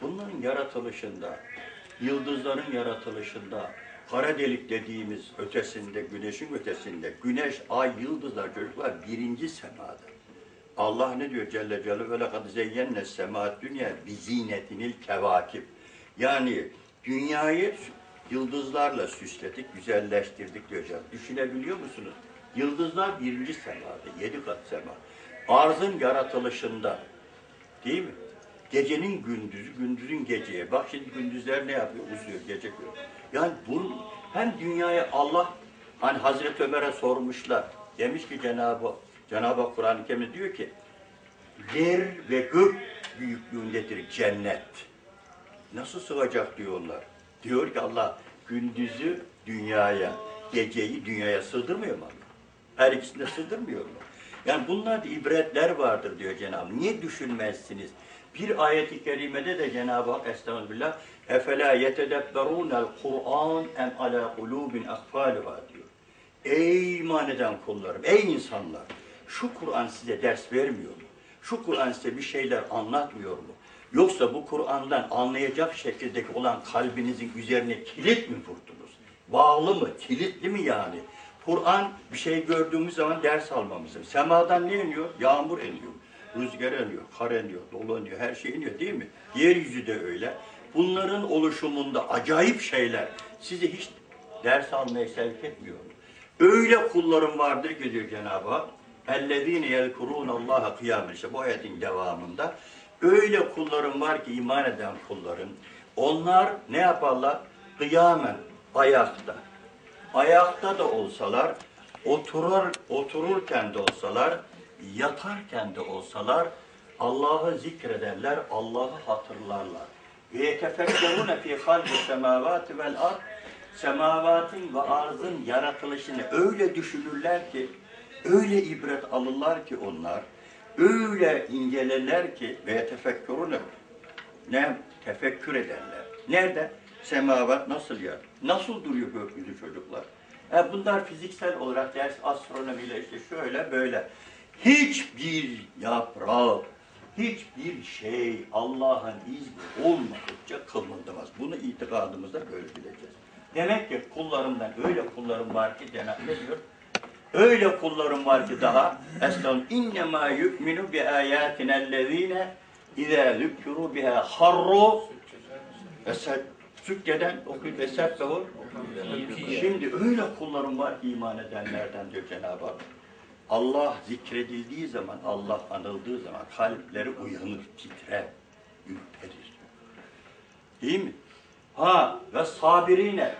Bunların yaratılışında, yıldızların yaratılışında, kara delik dediğimiz ötesinde, güneşin ötesinde, güneş, ay, yıldızlar, çocuklar birinci semada. Allah ne diyor Celle Celaluhu ve lekad zeyyenne semaat dünya bi zinetinil kevakib. Yani dünyayı yıldızlarla süsledik, güzelleştirdik diyor Cenab-ı. Düşünebiliyor musunuz? Yıldızlar birinci semada, yedi kat sema. Arzın yaratılışında, değil mi? Gecenin gündüzü, gündüzün geceye. Bak şimdi gündüzler ne yapıyor? Uzuyor, gece görüyor. Yani bu hem dünyaya Allah, hani Hazreti Ömer'e sormuşlar. Demiş ki Cenab-ı Hak Kur'an-ı Kerim'de diyor ki yer ve gök büyüklüğündedir cennet. Nasıl sığacak diyorlar. Diyor ki Allah gündüzü dünyaya, geceyi dünyaya sığdırmıyor mu Allah? Her ikisini de sığdırmıyor mu? Yani bunlarda ibretler vardır diyor Cenab-ı. Niye düşünmezsiniz? Bir ayeti kerimede de Cenab-ı Hak Estağfirullah efela yetedebberunel Kur'an em ala kulubin akfaluha diyor. Ey iman eden kullarım, ey insanlar, şu Kur'an size ders vermiyor mu? Şu Kur'an size bir şeyler anlatmıyor mu? Yoksa bu Kur'an'dan anlayacak şekildeki olan kalbinizin üzerine kilit mi vurdunuz? Bağlı mı, kilitli mi yani? Kur'an bir şey gördüğümüz zaman ders almamız lazım. Semadan ne iniyor? Yağmur iniyor, rüzgar iniyor, kar iniyor, dolu iniyor, her şey iniyor değil mi? Yeryüzü de öyle. Bunların oluşumunda acayip şeyler sizi hiç ders almaya sevk etmiyor mu? Öyle kullarım vardır ki diyor Cenab-ı Hak. اَلَّذ۪ينَ يَذْكُرُونَ اللّٰهَ قِيَامًا işte bu ayetin devamında. Öyle kullarım var ki iman eden kullarım. Onlar ne yaparlar? Kıyamen, ayakta. Ayakta da olsalar, oturur, otururken de olsalar, yatarken de olsalar Allah'ı zikrederler, Allah'ı hatırlarlar. Ve yetefekkerune fi halqi semavati vel ard semavatın ve arzın yaratılışını öyle düşünürler ki, öyle ibret alırlar ki onlar, öyle incelerler ki ve tefekkürüne ne tefekkür ederler. Nerede? Semavat nasıl ya? Nasıl duruyor gökyüzü çocuklar? E bunlar fiziksel olarak ders astronomiyle işte şöyle böyle. Hiçbir yaprak, hiçbir şey Allah'ın izni olmadıkça kılmındamaz. Bunu itikadımızda böyle bileceğiz. Demek ki kullarımdan öyle kullarım var ki Cenab-ı diyor? Öyle kullarım var ki daha Estağfirullah. İnnemâ yu'minu bi âyâtinellezîne izâ zükkürû biha harru esed Sükkeden okuyup esebbehu Şimdi öyle kullarım var iman edenlerden diyor Cenab-ı Hak. Allah zikredildiği zaman, Allah anıldığı zaman kalpleri uyanır, titrer, ürperir. Değil mi? Ha ve sabirine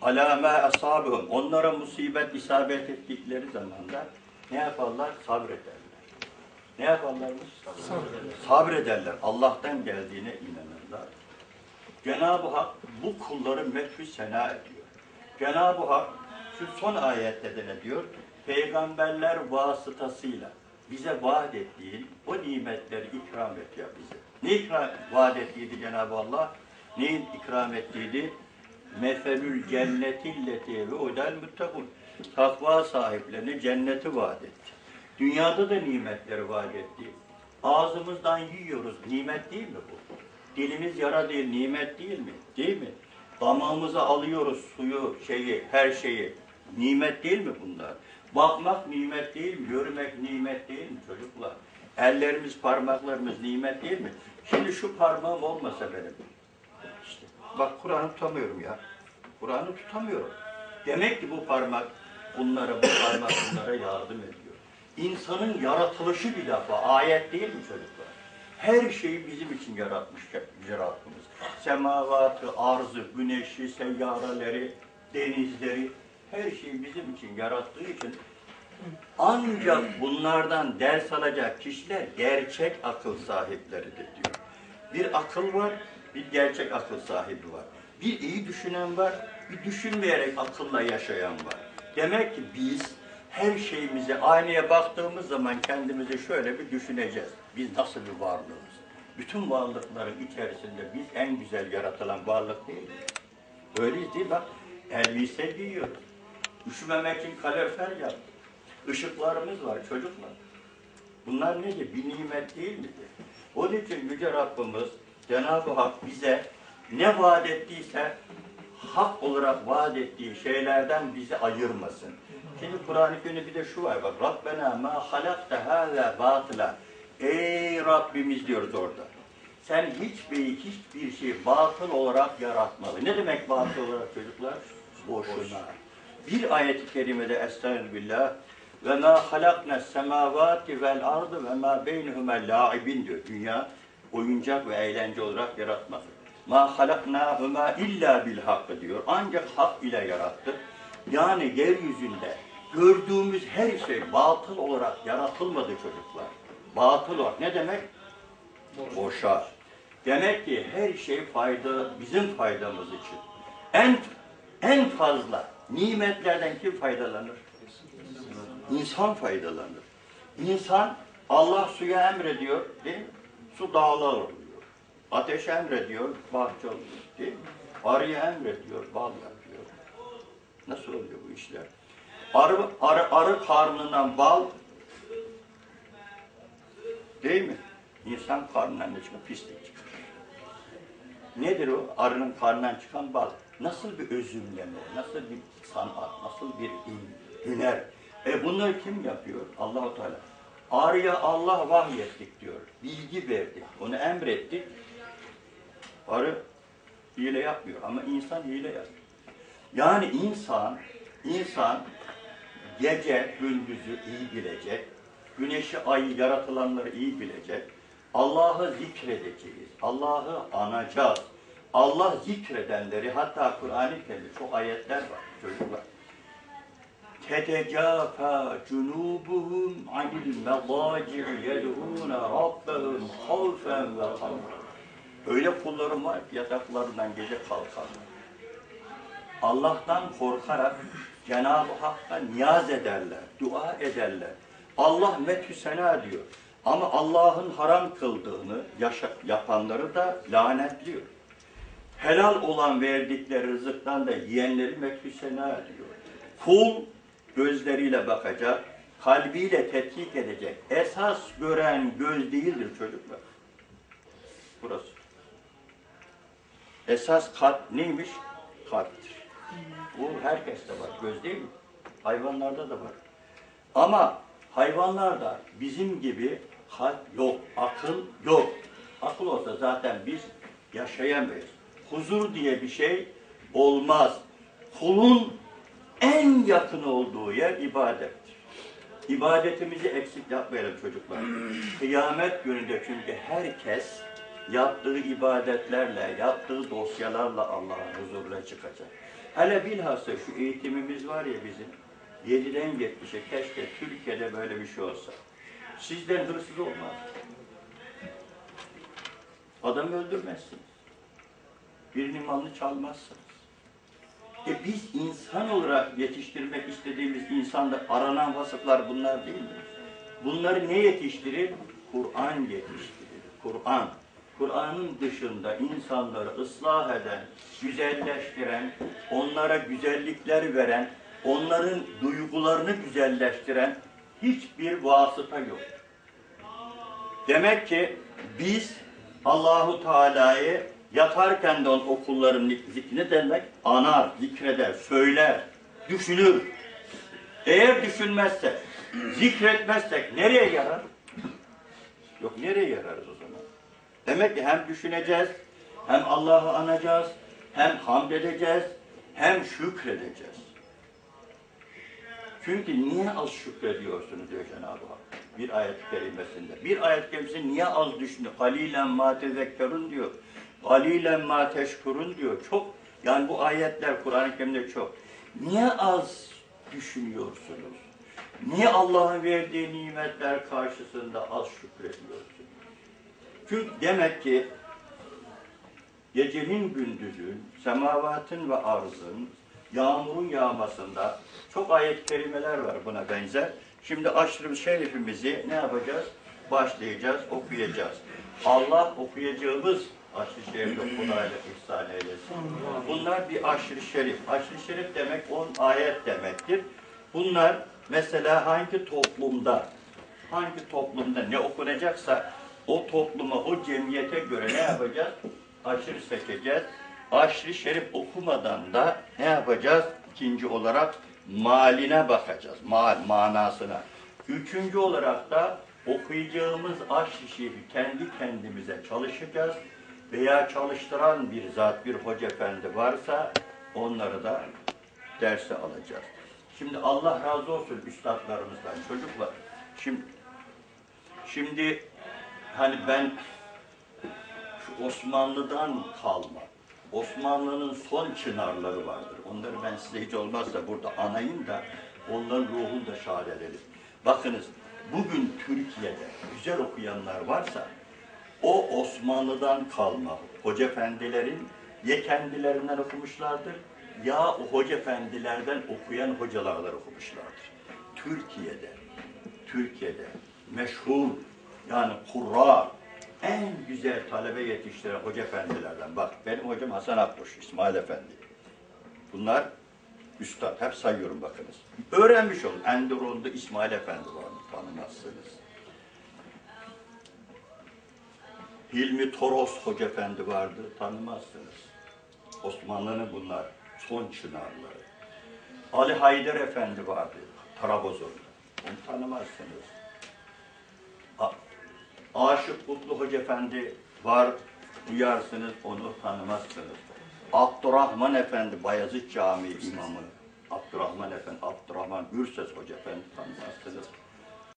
alâ mâ asâbihum. Onlara musibet isabet ettikleri zamanda ne yaparlar? Sabrederler. Ne yaparlarmış? Sabrederler. Sabrederler. Allah'tan geldiğine inanırlar. Cenab-ı Hak bu kulları methü sena ediyor. Cenab-ı Hak şu son ayette de ne diyor? Peygamberler vasıtasıyla bize vaat ettiğin o nimetleri ikram et ya bize. Ne ikram, vaat ettiydi Cenab-ı Allah? Neyin ikram ettiydi? Mefelül cennetilleti ve udel muttakun. Takva sahiplerine cenneti vaat etti. Dünyada da nimetleri vaat etti. Ağzımızdan yiyoruz. Nimet değil mi bu? Dilimiz yara değil, nimet değil mi? Değil mi? Damağımıza alıyoruz suyu, şeyi, her şeyi. Nimet değil mi bunlar? Bakmak nimet değil mi? Görmek nimet değil mi çocuklar? Ellerimiz, parmaklarımız nimet değil mi? Şimdi şu parmağım olmasa benim. İşte bak Kur'an'ı tutamıyorum ya. Kur'an'ı tutamıyorum. Demek ki bu parmak bunlara, bu parmak bunlara yardım ediyor. İnsanın yaratılışı bir defa ayet değil mi çocuklar? Her şeyi bizim için yaratmış Yüce Rabbimiz. Semavatı, arzı, güneşi, seyyaraları, denizleri, her şeyi bizim için yarattığı için ancak bunlardan ders alacak kişiler gerçek akıl sahipleridir diyor. Bir akıl var, bir gerçek akıl sahibi var. Bir iyi düşünen var, bir düşünmeyerek akılla yaşayan var. Demek ki biz her şeyimize aynaya baktığımız zaman kendimizi şöyle bir düşüneceğiz. Biz nasıl bir varlığız? Bütün varlıkların içerisinde biz en güzel yaratılan varlık değil mi? Öyleyiz değil mi? Elbise giyiyoruz. Üşümemek için kalorifer yaptık. Işıklarımız var çocuklar. Bunlar nedir? Bir nimet değil midir? Onun için Yüce Rabbimiz Cenab-ı Hak bize ne vaat ettiyse hak olarak vaat ettiği şeylerden bizi ayırmasın. Şimdi Kur'an-ı Kerim'de bir de şu var bak. Rabbena ma halakta hâzâ batıla. Ey Rabbimiz diyoruz orada. Sen hiçbir hiçbir şey batıl olarak yaratmadı. Ne demek batıl olarak çocuklar? Boşuna. Bir ayet-i kerimede Estağfirullah ve ma halakna semavati vel ardı ve ma beynehuma la'ibin diyor. Dünya oyuncak ve eğlence olarak yaratmadı. Ma halaknahuma illa bil hakkı diyor. Ancak hak ile yarattı. Yani yeryüzünde gördüğümüz her şey batıl olarak yaratılmadı çocuklar. Batıl olarak ne demek? Boşa. Demek ki her şey fayda bizim faydamız için. En en fazla nimetlerden kim faydalanır? İnsan faydalanır. İnsan Allah suya emrediyor değil mi? Su dağlar oluyor. Ateş emrediyor, bahçe oluyor değil mi? Arıya emrediyor, bal yapıyor. Nasıl oluyor bu işler? Arı, arı, arı karnından bal değil mi? İnsan karnından ne çıkar? Pislik çıkar. Nedir o? Arının karnından çıkan bal. Nasıl bir özümleme, nasıl bir sanat, nasıl bir hüner. E bunları kim yapıyor? Allahu Teala. Arıya Allah vahyettik diyor. Bilgi verdik. Onu emrettik. Arı hile yapmıyor ama insan hile yapıyor. Yani insan, insan gece gündüzü iyi bilecek, güneşi ayı yaratılanları iyi bilecek, Allah'ı zikredeceğiz, Allah'ı anacağız. Allah zikredenleri hatta Kur'an-ı Kerim'de çok ayetler var çocuklar. Tetecafa cunubuhum anil medaci'i yed'ûne rabbehum havfen ve hamran. Öyle kullarım var yataklarından gece kalkan. Allah'tan korkarak Cenab-ı Hakk'a niyaz ederler, dua ederler. Allah metü sena diyor. Ama Allah'ın haram kıldığını yaşa, yapanları da lanetliyor. Helal olan verdikleri rızıktan da yiyenleri methü sena diyor. Kul gözleriyle bakacak, kalbiyle tetkik edecek. Esas gören göz değildir çocuklar. Burası. Esas kalp neymiş? Kalptir. Bu herkeste var. Göz değil mi? Hayvanlarda da var. Ama hayvanlarda bizim gibi kalp yok, akıl yok. Akıl olsa zaten biz yaşayamayız. Huzur diye bir şey olmaz. Kulun en yakın olduğu yer ibadettir. İbadetimizi eksik yapmayalım çocuklar. Kıyamet gününde çünkü herkes yaptığı ibadetlerle, yaptığı dosyalarla Allah'ın huzuruna çıkacak. Hele bilhassa şu eğitimimiz var ya bizim, 7'den 70'e keşke Türkiye'de böyle bir şey olsa. Sizden hırsız olmaz. Adam öldürmezsiniz. Birinin malını çalmazsınız. E biz insan olarak yetiştirmek istediğimiz insanda aranan vasıflar bunlar değil mi? Bunları ne yetiştirir? Kur'an yetiştirir. Kur'an. Kur'an'ın dışında insanları ıslah eden, güzelleştiren, onlara güzellikler veren, onların duygularını güzelleştiren hiçbir vasıta yok. Demek ki biz Allahu Teala'yı yatarken de onun okulların zikrini demek anar, zikreder, söyler, düşünür. Eğer düşünmezsek, zikretmezsek nereye yarar? Yok nereye yararız o zaman? Demek ki hem düşüneceğiz, hem Allah'ı anacağız, hem hamd edeceğiz, hem şükredeceğiz. Çünkü niye az şükrediyorsunuz diyor Cenab-ı Hak bir ayet-i kerimesinde. Bir ayet-i kerimesi niye az düşünüyor? Halilen ma tezekkerun diyor. Halilen ma teşkurun diyor. Çok yani bu ayetler Kur'an-ı Kerim'de çok. Niye az düşünüyorsunuz? Niye Allah'ın verdiği nimetler karşısında az şükrediyorsunuz? Çünkü demek ki gecenin gündüzün, semavatın ve arzın, yağmurun yağmasında çok ayet-i kerimeler var buna benzer. Şimdi aşırı şerifimizi ne yapacağız? Başlayacağız, okuyacağız. Allah okuyacağımız aşırı şerifle kolaylık ihsan eylesin. Bunlar bir aşırı şerif. Aşırı şerif demek on ayet demektir. Bunlar mesela hangi toplumda, hangi toplumda ne okunacaksa o topluma, o cemiyete göre ne yapacağız? Aşırı seçeceğiz. Aşırı şerif okumadan da ne yapacağız? İkinci olarak maline bakacağız. Mal, manasına. Üçüncü olarak da okuyacağımız aşırı şerifi kendi kendimize çalışacağız. Veya çalıştıran bir zat, bir hoca efendi varsa onları da derse alacağız. Şimdi Allah razı olsun üstadlarımızdan, çocuklar. Şimdi Şimdi hani ben şu Osmanlı'dan kalma, Osmanlı'nın son çınarları vardır. Onları ben size hiç olmazsa burada anayım da onların ruhunu da şahit edelim. Bakınız bugün Türkiye'de güzel okuyanlar varsa o Osmanlı'dan kalma hoca efendilerin ya kendilerinden okumuşlardır ya o hoca efendilerden okuyan hocalarlar okumuşlardır. Türkiye'de Türkiye'de meşhur yani kurra en güzel talebe yetiştiren hoca efendilerden. Bak benim hocam Hasan Akkuş, İsmail Efendi. Bunlar üstad. Hep sayıyorum bakınız. Öğrenmiş olun. Enderun'da İsmail Efendi var. Tanımazsınız. Hilmi Toros Hoca Efendi vardı. Tanımazsınız. Osmanlı'nın bunlar. Son çınarları. Ali Haydar Efendi vardı. Trabzon'da. Onu tanımazsınız. A- Aşık Kutlu Hoca Efendi var, duyarsınız, onu tanımazsınız. Abdurrahman Efendi, Bayezid Camii imamı. Abdurrahman Efendi, Abdurrahman Gürses Hoca Efendi tanımazsınız.